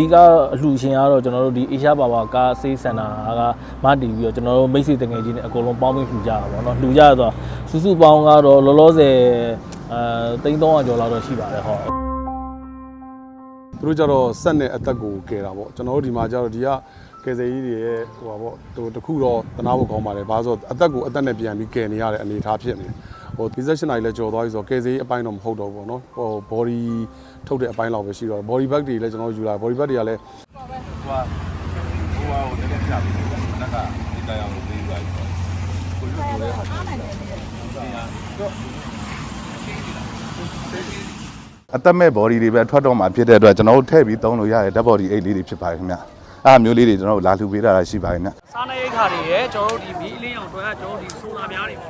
ဓိကအလှူရှင်ကတော့ကျွန်တော်တို့ဒီအေရှားပါပါကားဆေးစင်တာကမတည်ပြီးတော့ကျွန်တော်တို့မိတ်ဆွေတငယ်ချင်းတွေအကုန်လုံးပေါင်းပြီးလှူကြတာပေါ့နော်လှူကြရတော့စုစုပေါင်းကတော့လောလောဆယ်အဲ3300ကျော်လောက်တော့ရှိပါတယ်ဟုတ်သူတို့ကြတော့ဆက်နဲ့အသက်ကိုကယ်တာပေါ့ကျွန်တော်တို့ဒီမှာကြတော့ဒီကကယ်ဆယ်ကြီးတွေရဲ့ဟိုပါပေါ့ဟိုတခုတော့တနာဖို့ကောင်းပါတယ်ဘာလို့ဆိုတော့အသက်ကိုအသက်နဲ့ပြန်ပြီးကယ်နေရတဲ့အနေအထားဖြစ်နေတယ် ဟို38နိုင်လည်းကြော်သွားပြီဆိုတော့ကယ်ဆယ်ကြီးအပိုင်းတော့မဟုတ်တော့ဘူးပေါ့နော်ဟို body ထုတ်တဲ့အပိုင်းလောက်ပဲရှိတော့ body bag တွေလည်းကျွန်တော်တို့ယူလာ body bag တွေကလည်းဟိုဟိုဟာကိုတကယ်ပြပြီနက်ကဒီတရားကိုပြီးသွားပြီကိုလူတွေဟာအသက်မဲ့ body တွေပဲထွက်တော့မှာဖြစ်တဲ့အတွက်ကျွန်တော်တို့ထည့်ပြီးသုံးလို့ရတဲ့ dead body အိတ်လေးတွေဖြစ်ပါတယ်ခင်ဗျအဲ့မျိုးလေးတွေကျွန်တော်တို့လာလှူပေးတာရှိပါတယ်ခင်ဗျစားနေရိတ်ခါတွေရဲ့ကျွန်တော်တို့ဒီမီးအလင်းအောင်တွဲကကျွန်တော်တို့ဒီဆိုလာများတွေပေါ့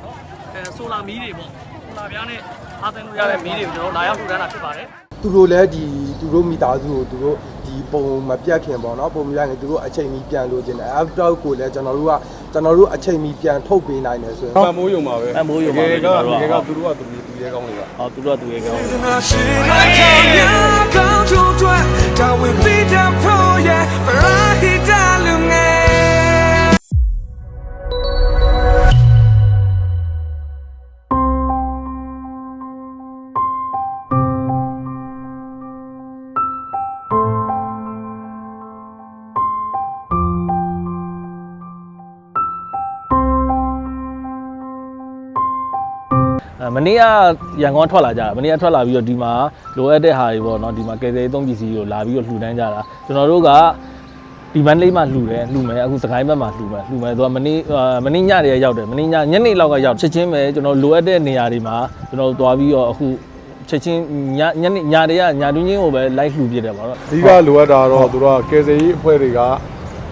နော်အဲ ဆိုလာမီးတွေပေါ့ဆိုလာပြားနဲ့အားသွင်းလို့ရတဲ့မီးတွေကိုကျွန်တော်လာရောက်ထူထမ်းတာဖြစ်ပါတယ်သူတို့လည်းဒီသူတို့မိသားစုကိုသူတို့ဒီပုံမပြတ်ခင်ပေါ့နော်ပုံမပြတ်ခင်သူတို့အချိန်မီပြန်လို့ခြင်းတယ် after ကိုလည်းကျွန်တော်တို့ကကျွန်တော်တို့အချိန်မီပြန်ထုတ်ပေးနိုင်တယ်ဆိုရင်ပံမိုးယုံပါပဲပံမိုးယုံပါပဲကျွန်တော်တို့ကတကယ်ကသူတို့ကသူတို့သူရဲကောင်းတွေကအော်သူတို့ကသူရဲကောင်းတွေကောင်းချုံတွဲတာဝန်ပြီးတာဖို့ရဲ့ပရာဟိတလူငယ် မနေ့ကရန်ကုန်ကထွက်လာကြတာမနေ့ကထွက်လာပြီးတော့ဒီမှာလိုအပ်တဲ့ဟာတွေပေါ့နော်ဒီမှာကယ်ဆယ်ရေးသုံးပစ္စည်းကိုလာပြီးတော့လှူဒန်းကြတာကျွန်တော်တို့ကဒီမန်းလေးမှာလှူတယ်လှူမယ်အခုစကိုင်းဘက်မှာလှူမယ်လှူမယ်သူကမနေ့အာမနေ့ညတည်းရောက်တယ်မနေ့ညညနေလောက်ကရောက်ချက်ချင်းပဲကျွန်တော်လိုအပ်တဲ့နေရာတွေမှာကျွန်တော်တို့သွားပြီးတော့အခုချက်ချင်းညညနေညတည်းကညတွင်းချင်းကိုပဲလိုက်လှူပြတယ်ပေါ့နော်အဓိကလိုအပ်တာတော့သူတို့ကကယ်ဆယ်ရေးအဖွဲ့တွေက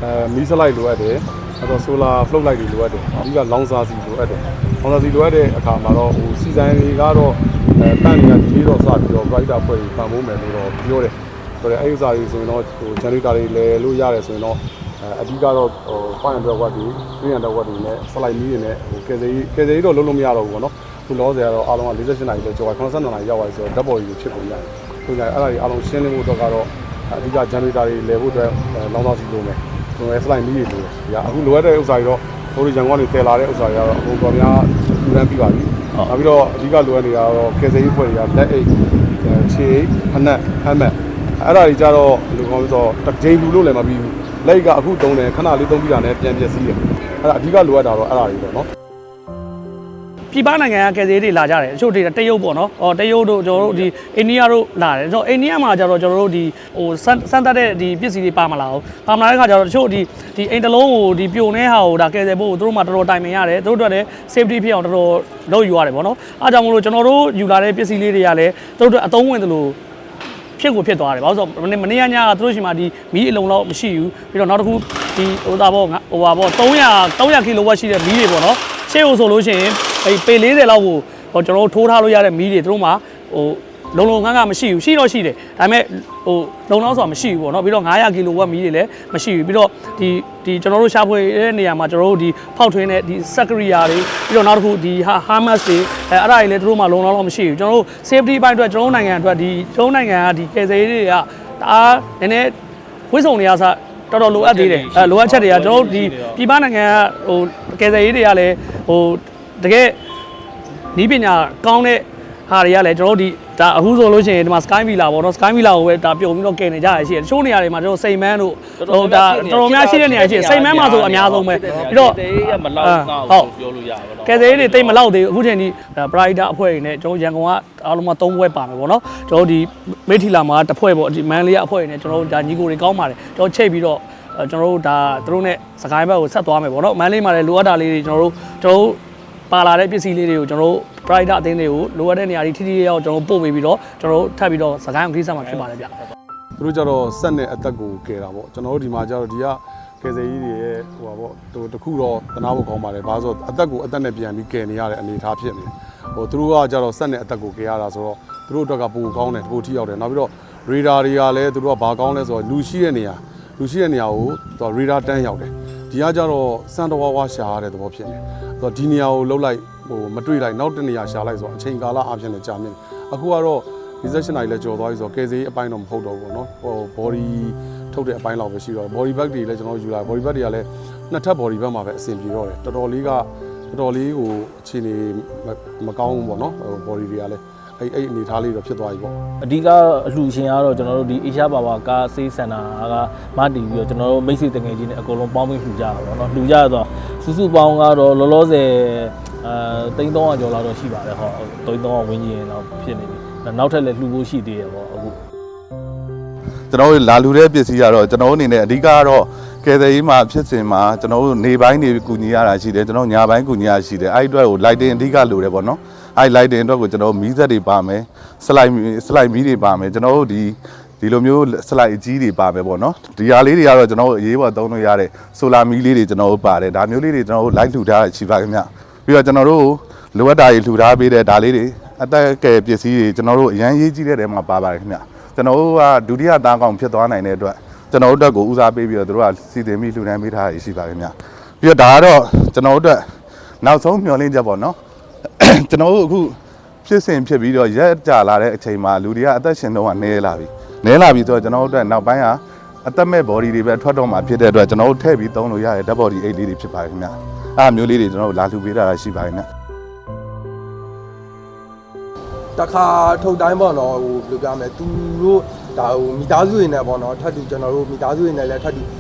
အဲမီးစလိုက်လိုအပ်တယ် အဲ့တော့ solar float light တွေလိုအပ်တယ်အဓိကလောင်စာစီလိုအပ်တယ်လောင်စာစီလိုအပ်တဲ့အခါမှာတော့ဟိုစီဆိုင်တွေကတော့အဲတန်တွေကဒီလေးတော့စပြီးတော့ brighter အဖွဲ့တွေပံ့ပိုးမယ်လို့တော့ပြောတယ်ဆိုတော့အဲ့ဒီဥစ္စာတွေဆိုရင်တော့ဟို generator တွေလဲလို့ရတယ်ဆိုရင်တော့အဲအဓိကတော့ဟို500 watt တွေ300 watt တွေနဲ့ slide မီးတွေနဲ့ဟိုကယ်ဆယ်ရေးကယ်ဆယ်ရေးတော့လုံးလုံးမရတော့ဘူးပေါ့နော်ခုလောဆယ်ကတော့အားလုံးက48နာရီပဲကျော်82နာရီရောက်သွားပြီဆိုတော့ဓာတ်ပေါ်ကြီးဖြစ်ပုံရတယ်ခုညအဲ့ဒါတွေအားလုံးရှင်းလင်းဖို့တော့ကတော့အဓိက generator တွေလဲဖို့အတွက်လောင်းတော့စီလိုမယ်။ ကျွန်တော် slide မီးတွေလိုတယ်။ဒါအခုလိုအပ်တဲ့ဥစ္စာတွေတော့ဘိုးရရန်ကုန်ကနေတည်လာတဲ့ဥစ္စာတွေကတော့အကုန်တော်များလူတန်းပြီးပါပြီ။နောက်ပြီးတော့အဓိကလိုအပ်နေတာကတော့ကယ်ဆယ်ရေးဖွဲ့တွေကလက်အိတ်ခြေအိတ်ဖနက်ဟမ်မက်အဲ့ဒါတွေကြတော့ဘယ်လိုကောင်းလဲဆိုတော့တစ်ချိန်လူလို့လည်းမပြီးဘူး။လက်အိတ်ကအခုသုံးတယ်ခဏလေးသုံးပြီးတာနဲ့ပြန်ပြည့်စည်တယ်။အဲ့ဒါအဓိကလိုအပ်တာတော့အဲ့ဒါတွေပဲเนาะ ပြည်ပနိုင်ငံကကယ်ဆယ်ရေးတွေလာကြတယ်အချို့တွေတရုတ်ပေါ့နော်ဟောတရုတ်တို့ကျွန်တော်တို့ဒီအိန္ဒိယတို့လာတယ်ဆိုတော့အိန္ဒိယမှာကျတော့ကျွန်တော်တို့ဒီဟိုစမ်းစမ်းသက်တဲ့ဒီပစ္စည်းတွေပါမလာဘူးပါမလာတဲ့ခါကျတော့တချို့ဒီဒီအိမ်တစ်လုံးကိုဒီပြိုနေဟာကိုဒါကယ်ဆယ်ဖို့ကိုသူတို့မှတော်တော်တိုင်ပင်ရတယ်သူတို့အတွက်လည်း safety ဖြစ်အောင်တော်တော်လုပ်ယူရတယ်ပေါ့နော်အားကြောင့်မလို့ကျွန်တော်တို့ယူလာတဲ့ပစ္စည်းလေးတွေကလည်းသူတို့အတွက်အသုံးဝင်သလိုဖြစ်ကိုဖြစ်သွားတယ်ဘာလို့ဆိုတော့မနေ့မနေ့ကညကသူတို့ရှိမှဒီမီးအလုံးလောက်မရှိဘူးပြီးတော့နောက်တစ်ခုဒီဟိုသားပေါ့ငါဟိုပါပေါ့300 300ကီလိုဝတ်ရှိတဲ့မီးတွေပေါ့နော်ရှေ့ကိုဆိုလို့ရှိရင် အဲပေ40လောက်ကိုဟိုကျွန်တော်တို့ထိုးထားလို့ရတဲ့မီးတွေသူတို့မှဟိုလုံလုံငန်းကမရှိဘူးရှိတော့ရှိတယ်ဒါပေမဲ့ဟိုလုံလောက်ဆိုတာမရှိဘူးပေါ့နော်ပြီးတော့900ကီလိုဝတ်မီးတွေလည်းမရှိဘူးပြီးတော့ဒီဒီကျွန်တော်တို့ရှာဖွေတဲ့နေရာမှာကျွန်တော်တို့ဒီဖောက်ထွင်းတဲ့ဒီစက်ကရိယာတွေပြီးတော့နောက်တစ်ခုဒီဟာဟာမတ်တွေအဲအဲ့ဒါတွေလည်းသူတို့မှလုံလောက်တော့မရှိဘူးကျွန်တော်တို့ safety ဘိုင်းအတွက်ကျွန်တော်တို့နိုင်ငံအတွက်ဒီကျွန်တော်တို့နိုင်ငံကဒီကယ်ဆယ်ရေးတွေကတအားနည်းနည်းဝိစုံတွေကစတော်တော်လိုအပ်သေးတယ်အဲလိုအပ်ချက်တွေကကျွန်တော်တို့ဒီပြည်ပနိုင်ငံကဟိုကယ်ဆယ်ရေးတွေကလည်းဟို တကယ်နီးပညာကောင်းတဲ့ဟာတွေကလည်းကျွန်တော်တို့ဒီဒါအခုဆိုလို့ရှိရင်ဒီမှာ Sky Villa ပေါ့နော် Sky Villa ကိုပဲဒါပြုံပြီးတော့ကယ်နေကြရရှိတယ်တချို့နေရာတွေမှာကျွန်တော်စိန်မန်းတို့ဟိုဒါတော်တော်များရှိတဲ့နေရာရှိတယ်စိန်မန်းမှာဆိုအများဆုံးပဲပြီးတော့တေးရမလောက်တော့ဟုတ်ပြောလို့ရပါတော့ကယ်ဆယ်ရေးတွေတိတ်မလောက်သေးဘူးအခုချိန်ဒီပရိုက်တာအဖွဲ့တွေနဲ့ကျွန်တော်ရန်ကုန်ကအားလုံးမ၃ဘွဲပါမယ်ပေါ့နော်ကျွန်တော်ဒီမိထီလာမှာတစ်ဖွဲ့ပေါ့ဒီမန်လေးကအဖွဲ့တွေနဲ့ကျွန်တော်တို့ဒါညီကိုတွေကောင်းပါတယ်ကျွန်တော်ချိတ်ပြီးတော့အဲကျွန်တော်တို့ဒါသူတို့နဲ့စကိုင်းဘက်ကိုဆက်သွားမယ်ပေါ့နော်မန်လေးမှာလည်းလိုအပ်တာလေးတွေကျွန်တော်တို့ကျွန်တော်တို့ ပါလာတဲ့ပစ္စည်းလေးတွေကိုကျွန်တော်တို့ pride အသင်းတွေကိုလိုအပ်တဲ့နေရာတွေထိထိရောက်ကျွန်တော်တို့ပို့ပေးပြီးတော့ကျွန်တော်တို့ထပ်ပြီးတော့စကိုင်းကိုခရီးဆက်မှာဖြစ်ပါတယ်ဗျသူတို့ကြတော့ဆက်နဲ့အသက်ကိုကယ်တာပေါ့ကျွန်တော်တို့ဒီမှာကြတော့ဒီကကယ်ဆယ်ကြီးတွေရဲ့ဟိုပါပေါ့ဟိုတခုတော့တနာဖို့ကောင်းပါတယ်ဘာလို့ဆိုတော့အသက်ကိုအသက်နဲ့ပြန်ပြီးကယ်နေရတဲ့အနေအထားဖြစ်နေတယ်ဟိုသူတို့ကကြတော့ဆက်နဲ့အသက်ကိုကယ်ရတာဆိုတော့သူတို့အတွက်ကပိုကောင်းတယ်ပိုထိရောက်တယ်နောက်ပြီးတော့ရေဒါတွေကလည်းသူတို့ကဘာကောင်းလဲဆိုတော့လူရှိတဲ့နေရာလူရှိတဲ့နေရာကိုသူကရေဒါတန်းရောက်တယ် ဒီကကြတော့စံတော်ဝါဝါရှာရတဲ့သဘောဖြစ်နေဆိုတော့ဒီနေရာကိုလှုပ်လိုက်ဟိုမတွေ့လိုက်နောက်တစ်နေရာရှာလိုက်ဆိုတော့အချိန်ကာလအပြင်လည်းကြာမြင့်အခုကတော့48နာရီလည်းကြော်သွားပြီဆိုတော့ကယ်ဆယ်ရေးအပိုင်းတော့မဟုတ်တော့ဘူးပေါ့နော်ဟို body ထုတ်တဲ့အပိုင်းလောက်ပဲရှိတော့ body bag တွေလည်းကျွန်တော်တို့ယူလာ body bag တွေကလည်းနှစ်ထပ် body bag မှာပဲအဆင်ပြေတော့တယ်တော်တော်လေးကတော်တော်လေးကိုအခြေအနေမကောင်းဘူးပေါ့နော်ဟို body တွေကလည်း အဲ့အဲ့အနေထားလေးတော့ဖြစ်သွားပြီပေါ့အဓိကအလှူရှင်ကတော့ကျွန်တော်တို့ဒီအေရှားဘာဘာကားဆေးစင်တာကမတည်ပြီးတော့ကျွန်တော်တို့မိတ်ဆွေတငယ်ချင်းတွေအကုန်လုံးပေါင်းပြီးလှူကြတာပေါ့နော်လှူကြတော့စုစုပေါင်းကတော့လောလောဆယ်အဲ3300ကျော်လောက်တော့ရှိပါတယ်ဟော3300ဝန်းကျင်တော့ဖြစ်နေပြီနောက်ထပ်လည်းလှူဖို့ရှိသေးတယ်ပေါ့အခုကျွန်တော်တို့လာလူတဲ့ပစ္စည်းကတော့ကျွန်တော်တို့အနေနဲ့အဓိကကတော့ကယ်ဆယ်ရေးမှာဖြစ်စဉ်မှာကျွန်တော်တို့နေပိုင်းနေကူညီရတာရှိတယ်ကျွန်တော်တို့ညပိုင်းကူညီရတာရှိတယ်အဲ့ဒီအတွက်ကို lighting အဓိကလိုတယ်ပေါ့နော် အဲ့ lighting အတွက်ကိုကျွန်တော်တို့မီးစက်တွေပါမယ် slide slide မီးတွေပါမယ်ကျွန်တော်တို့ဒီဒီလိုမျိုး slide အကြီးတွေပါမယ်ပေါ့နော်ဒီဟာလေးတွေကတော့ကျွန်တော်တို့အရေးပေါ်သုံးလို့ရတဲ့ solar မီးလေးတွေကျွန်တော်တို့ပါတယ်ဒါမျိုးလေးတွေကျွန်တော်တို့ light လှူထားရှိပါခင်ဗျပြီးတော့ကျွန်တော်တို့လိုအပ်တာတွေလှူထားပေးတဲ့ဒါလေးတွေအသက်ကယ်ပစ္စည်းတွေကျွန်တော်တို့အရန်ရေးကြီးတဲ့တဲမှာပါပါတယ်ခင်ဗျကျွန်တော်တို့ကဒုတိယသားကောင်ဖြစ်သွားနိုင်တဲ့အတွက်ကျွန်တော်တို့အတွက်ကိုဦးစားပေးပြီးတော့တို့ကစီတင်ပြီးလှူဒန်းပေးထားရရှိပါခင်ဗျပြီးတော့ဒါကတော့ကျွန်တော်တို့အတွက်နောက်ဆုံးမျှော်လင့်ချက်ပေါ့နော် ကျွန်တော်တို့အခုဖြစ်စဉ်ဖြစ်ပြီးတော့ရက်ကြလာတဲ့အချိန်မှာလူတွေကအသက်ရှင်တော့ကနဲလာပြီနဲလာပြီဆိုတော့ကျွန်တော်တို့အတွက်နောက်ပိုင်းကအသက်မဲ့ body တွေပဲထွက်တော့မှာဖြစ်တဲ့အတွက်ကျွန်တော်တို့ထည့်ပြီးသုံးလို့ရတဲ့ dead body အိတ်လေးတွေဖြစ်ပါခင်ဗျအဲ့အမျိုးလေးတွေကျွန်တော်တို့လာလှူပေးတာရှိပါခင်ဗျတခါထုတ်တိုင်းပေါ့နော်ဟိုဘယ်လိုပြောမလဲသူတို့ဒါဟိုမိသားစုတွေနဲ့ပေါ့နော်ထပ်တူကျွန်တော်တို့မိသားစုတွေနဲ့လည်းထပ်တူဒီ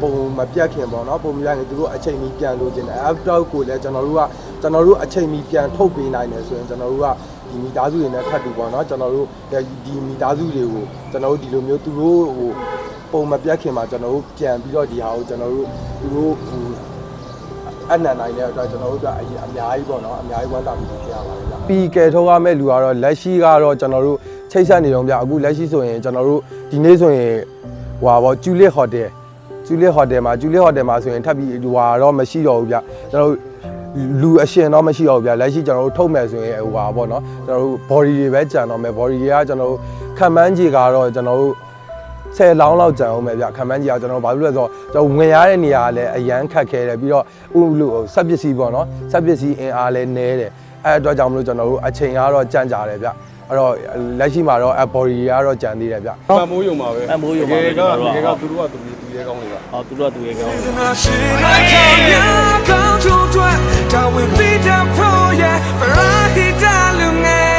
ပုံမပြတ်ခင်ပေါ့နော်ပုံမရရင်သူတို့အချိန်မီပြန်လို့ခြင်းတယ် after ကိုလည်းကျွန်တော်တို့ကကျွန်တော်တို့အချိန်မီပြန်ထုတ်ပေးနိုင်တယ်ဆိုရင်ကျွန်တော်တို့ကဒီမိသားစုတွေနဲ့ထပ်တူပေါ့နော်ကျွန်တော်တို့ဒီမိသားစုတွေကိုကျွန်တော်တို့ဒီလိုမျိုးသူတို့ဟိုပုံမပြတ်ခင်မှာကျွန်တော်တို့ပြန်ပြီးတော့ဒီဟာကိုကျွန်တော်တို့သူတို့ဟိုအနံ့နိုင်တဲ့အတွက်ကျွန်တော်တို့ကအရင်အများကြီးပေါ့နော်အများကြီးဝမ်းသာမှုဖြစ်ရပါတယ်ဗျပီကယ်ထုတ်ရမယ့်လူကတော့လက်ရှိကတော့ကျွန်တော်တို့ချိတ်ဆက်နေတော့ဗျအခုလက်ရှိဆိုရင်ကျွန်တော်တို့ဒီနေ့ဆိုရင်ဟွာပေါ့ကျူလစ်ဟိုတယ် ကျူလစ်ဟိုတယ်မှာကျူလစ်ဟိုတယ်မှာဆိုရင်ထပ်ပြီးဟွာတော့မရှိတော့ဘူးဗျကျွန်တော်တို့လူအရှင်တော့မရှိတော့ဘူးဗျလက်ရှိကျွန်တော်တို့ထုတ်မယ်ဆိုရင်ဟွာပေါ့နော်ကျွန်တော်တို့ body တွေပဲကြံတော့မယ် body တွေကကျွန်တော်တို့ခံမှန်းကြီးကတော့ကျွန်တော်တို့10လောင်းလောက်ကြံအောင်ပဲဗျခံမှန်းကြီးကကျွန်တော်ဘာလို့လဲဆိုတော့ကျွန်တော်ဝင်ရတဲ့နေရာကလည်းအရန်ခက်ခဲတယ်ပြီးတော့ဥလို့စက်ပစ္စည်းပေါ့နော်စက်ပစ္စည်းအင်အားလည်းနည်းတယ်အဲ့အတွက်ကြောင့်မလို့ကျွန်တော်တို့အချိန်ကတော့ကြံ့ကြတယ်ဗျ အဲ့တော့လက်ရှိမှာတော့ app body ကတော့ကြံသေးတယ်ဗျ။ပံမိုးယုံပါပဲ။ပံမိုးယုံပါပဲ။တကယ်ကတကယ်ကသူတို့ကသူသူရဲကောင်းလေးပါ။ဟောသူတို့ကသူရဲကောင်း။ကောင်းချိုးကျွတ်တာဝန်ပြီးတာဖို့ရဲ့ပရာဟိတလူငယ်